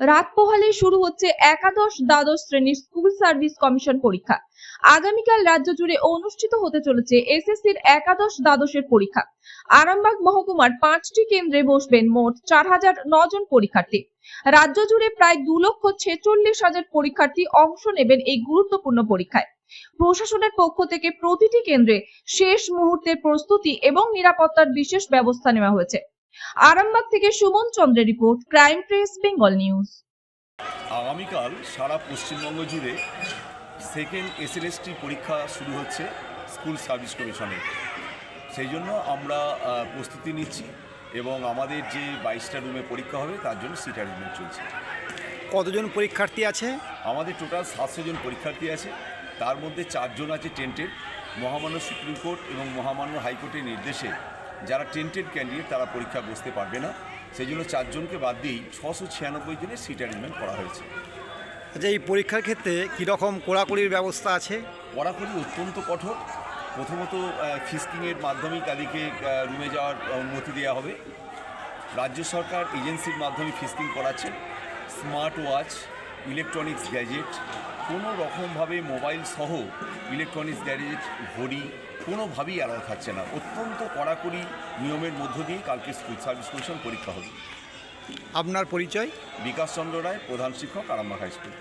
রাত পোহালে শুরু হচ্ছে একাদশ দ্বাদশ শ্রেণির স্কুল সার্ভিস কমিশন পরীক্ষা। আগামীকাল রাজ্য জুড়ে অনুষ্ঠিত হতে চলেছে এসএসসির একাদশ দ্বাদশের পরীক্ষা। আরামবাগ মহকুমার পাঁচটি কেন্দ্রে বসবেন মোট চার হাজার জন পরীক্ষার্থী। রাজ্য জুড়ে প্রায় দু লক্ষ ছেচল্লিশ হাজার পরীক্ষার্থী অংশ নেবেন এই গুরুত্বপূর্ণ পরীক্ষায়। প্রশাসনের পক্ষ থেকে প্রতিটি কেন্দ্রে শেষ মুহূর্তের প্রস্তুতি এবং নিরাপত্তার বিশেষ ব্যবস্থা নেওয়া হয়েছে। আরামবাগ থেকে সুমন চন্দ্রের report crime press Bengal news. আগামীকাল সারা পশ্চিমবঙ্গ জুড়ে সেকেন্ড এসএলএসটি পরীক্ষা শুরু হচ্ছে স্কুল সার্ভিস কমিশনে সেই জন্য আমরা প্রস্তুতি নিচ্ছি এবং আমাদের যে বাইশটা রুমে পরীক্ষা হবে তার জন্য সিট অ্যারেঞ্জমেন্ট চলছে। কতজন পরীক্ষার্থী আছে? আমাদের টোটাল সাতশো জন পরীক্ষার্থী আছে। তার মধ্যে চারজন আছে টেন্টেড মহামান্য সুপ্রিম কোর্ট এবং মহামান্য হাইকোর্টের নির্দেশে যারা টেন্টেড ক্যান্ডিডেট তারা পরীক্ষা বসতে পারবে না। সেই জন্য চারজনকে বাদ দিয়েই ছশো ছিয়ানব্বই জনের সিট অ্যারেঞ্জমেন্ট করা হয়েছে। আচ্ছা এই পরীক্ষার ক্ষেত্রে কীরকম কোড়াকুড়ির ব্যবস্থা আছে? কড়াকড়ি অত্যন্ত কঠোর। প্রথমত ফিস্কিংয়ের মাধ্যমে তাদেরকে রুমে যাওয়ার অনুমতি দেওয়া হবে। রাজ্য সরকার এজেন্সির মাধ্যমে ফিস্কিং করাচ্ছে। স্মার্ট ওয়াচ ইলেকট্রনিক্স গ্যাজেট কোনো রকমভাবে মোবাইল সহ ইলেকট্রনিক্স গ্যাজেট ঘড়ি কোনোভাবেই অ্যালাউ থাকছে না। অত্যন্ত কড়াকড়ি নিয়মের মধ্য দিয়ে কালকে স্কুল সার্ভিস কমিশন পরীক্ষা হবে। আপনার পরিচয়? বিকাশ চন্দ্র রায় প্রধান শিক্ষক আরামবাগ হাই স্কুল।